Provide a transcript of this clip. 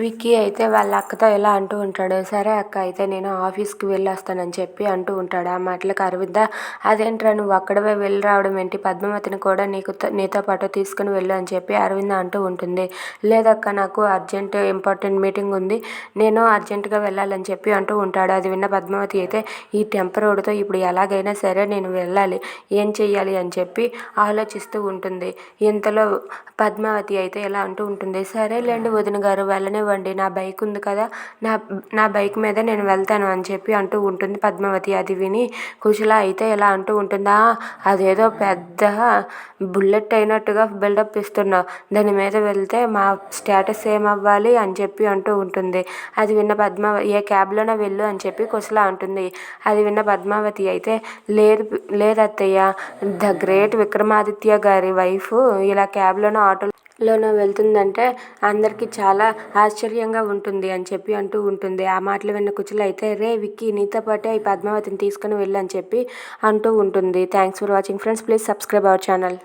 విక్కీ అయితే వాళ్ళ అక్కతో ఇలా అంటూ ఉంటాడు సరే అక్క అయితే నేను ఆఫీస్కి వెళ్ళొస్తానని చెప్పి అంటూ ఉంటాడు. ఆ మాటలకు అరవింద అదేంట్రా నువ్వు అక్కడవే వెళ్ళి రావడం ఏంటి? పద్మావతిని కూడా నీకు నీతో పాటు తీసుకుని వెళ్ళు అని చెప్పి అరవింద అంటూ ఉంటుంది. లేదక్క నాకు అర్జెంట్ ఇంపార్టెంట్ మీటింగ్ ఉంది. నేను అర్జెంటుగా వెళ్ళాలని చెప్పి అంటూ ఉంటాడు. అది విన్న పద్మావతి అయితే ఈ టెంపరోడ్తో ఇప్పుడు ఎలాగైనా సరే నేను వెళ్ళాలి. ఏం చెయ్యాలి? అని చెప్పి ఆలోచిస్తూ ఉంటుంది. ఇంతలో పద్మావతి అయితే ఇలా అంటూ ఉంటుంది సరేలేండి వదిన గారు వెళ్ళనివ్వండి నా బైక్ ఉంది కదా నా నా బైక్ మీద నేను వెళ్తాను అని చెప్పి అంటూ ఉంటుంది పద్మావతి. అది విని కుశల అయితే ఎలా అంటూ ఉంటుందా అదేదో పెద్ద బుల్లెట్ అయినట్టుగా బిల్డప్ ఇస్తున్నావు దాని మీద వెళ్తే మా స్టేటస్ ఏమవ్వాలి? అని చెప్పి అంటూ ఉంటుంది. అది విన్న పద్మావతి ఏ క్యాబ్లోనే వెళ్ళు? అని చెప్పి కుశల అంటుంది. అది విన్న పద్మావతి అయితే లేదు లేదు అత్తయ్య ద గ్రేట్ విక్రమాదిత్య గారి వైఫ్ ఇలా క్యాబ్లోనో లోనో వెళ్తుందంటే అందరికీ చాలా ఆశ్చర్యంగా ఉంటుంది అని చెప్పి అంటూ ఉంటుంది. ఆ మాటలు విన్న కుచులు అయితే రే విక్కీ నీతో పాటే ఈ పద్మావతిని తీసుకుని వెళ్ళు అని చెప్పి అంటూ ఉంటుంది. Thanks for watching friends please subscribe our channel